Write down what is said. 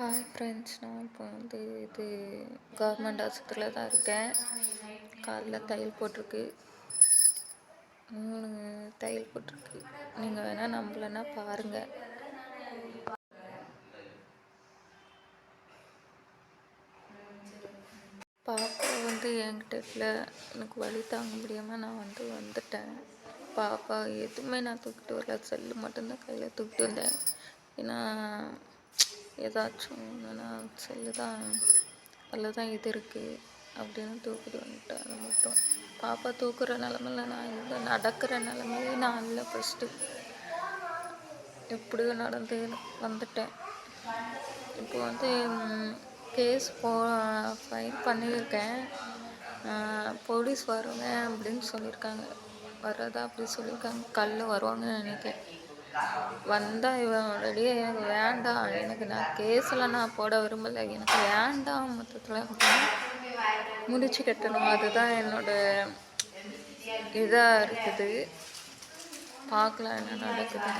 Hi friends நான் இப்போ வந்து இது கவர்மெண்ட் ஆஸ்பத்திரியில் தான் இருக்கேன். காலில் தையல் போட்டிருக்கு. மூணு தையல் போட்டிருக்கு. நீங்கள் வேணால் நம்பலைன்னா பாருங்கள் பாப்பா வந்து என்கிட்ட இல்லை. எனக்கு வழி தாங்க முடியாமல் நான் வந்து வந்துட்டேன். பாப்பா எதுவுமே நான் தூக்கிட்டு வரல. செல்லு மட்டும்தான் கையில் தூக்கிட்டு வந்தேன். ஏன்னா ஏதாச்சும் ஒன்றுனா செல்லு தான் அதில் தான் இது இருக்குது அப்படின்னு தூக்கிட்டு வந்துட்டேன் அது மட்டும். பாப்பா தூக்குற நிலமையில நான் இல்லை. நடக்கிற நிலமையிலே நான் இல்லை ஃபஸ்ட்டு எப்படியோ நடந்து வந்துட்டேன். இப்போ வந்து கேஸ் போ ஃபைல் பண்ணியிருக்கேன். போலீஸ் வருவேன் அப்படின்னு சொல்லியிருக்காங்க. வர்றதா அப்படி சொல்லியிருக்காங்க. கல் வருவாங்கன்னு நினைக்கிறேன். வந்தால் இவன் எனக்கு வேண்டாம் எனக்கு நான் கேஸில் நான் போட விரும்பலை. எனக்கு வேண்டாம் மொத்தத்தில். முடிச்சு கட்டணும். அதுதான் என்னோட இதாக இருக்குது. பார்க்கலாம் என்ன நடக்குது